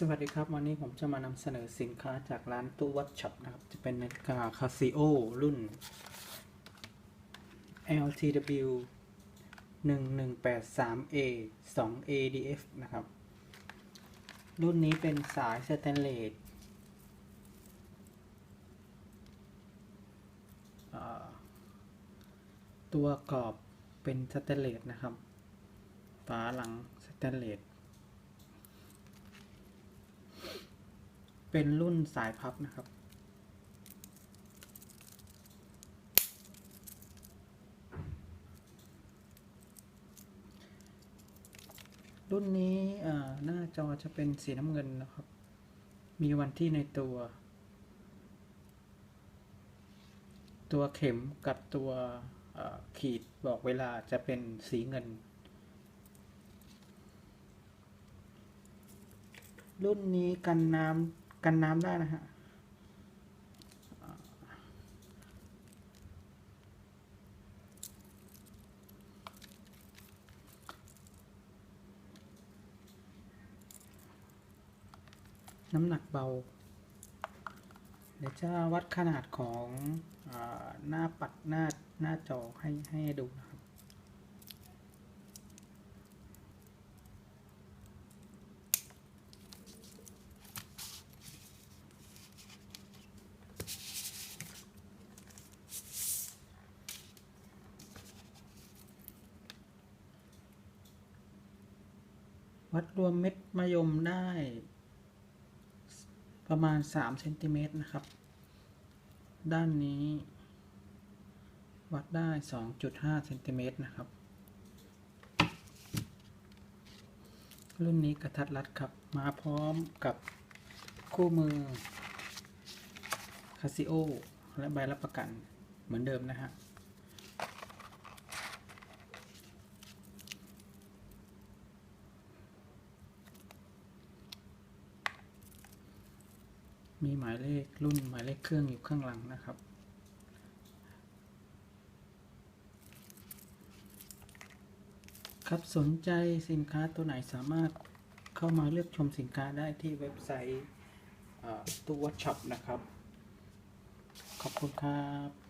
สวัสดีครับ วันนี้ผมจะมานำเสนอสินค้าจากร้านตู้วัดช็อปนะครับ จะเป็นนาฬิกาคาซิโอรุ่น LTW 1183A 2 ADF นะครับ รุ่นนี้เป็นสายสแตนเลสตัวกรอบเป็นสแตนเลสนะครับฝาหลังสแตนเลส เป็นรุ่นสายพับนะครับ รุ่นนี้หน้าจอจะเป็นสีน้ำเงินนะครับ มีวันที่ในตัว ตัวเข็มกับตัวขีดบอกเวลาจะเป็นสีเงิน รุ่นนี้กันน้ำ กันน้ำได้นะฮะน้ำหนักเบา เดี๋ยวจะวัดขนาดของอหน้าปัดหน้าหน้าจอให้ให้ดูนะครับ วัดรวมเม็ดมะยมได้ ประมาณ3เซนติเมตรนะครับ ด้านนี้ วัดได้ 2.5เซนติเมตรนะครับ รุ่นนี้กระทัดรัดครับ มาพร้อมกับคู่มือ Casio และใบรับประกันเหมือนเดิมนะฮะ มีหมายเลขรุ่นหมายเลขเครื่องอยู่ข้างหลังนะครับ ครับสนใจสินค้าตัวไหนสามารถเข้ามาเลือกชมสินค้าได้ที่เว็บไซต์ตู้วัดช็อปนะครับ ขอบคุณครับ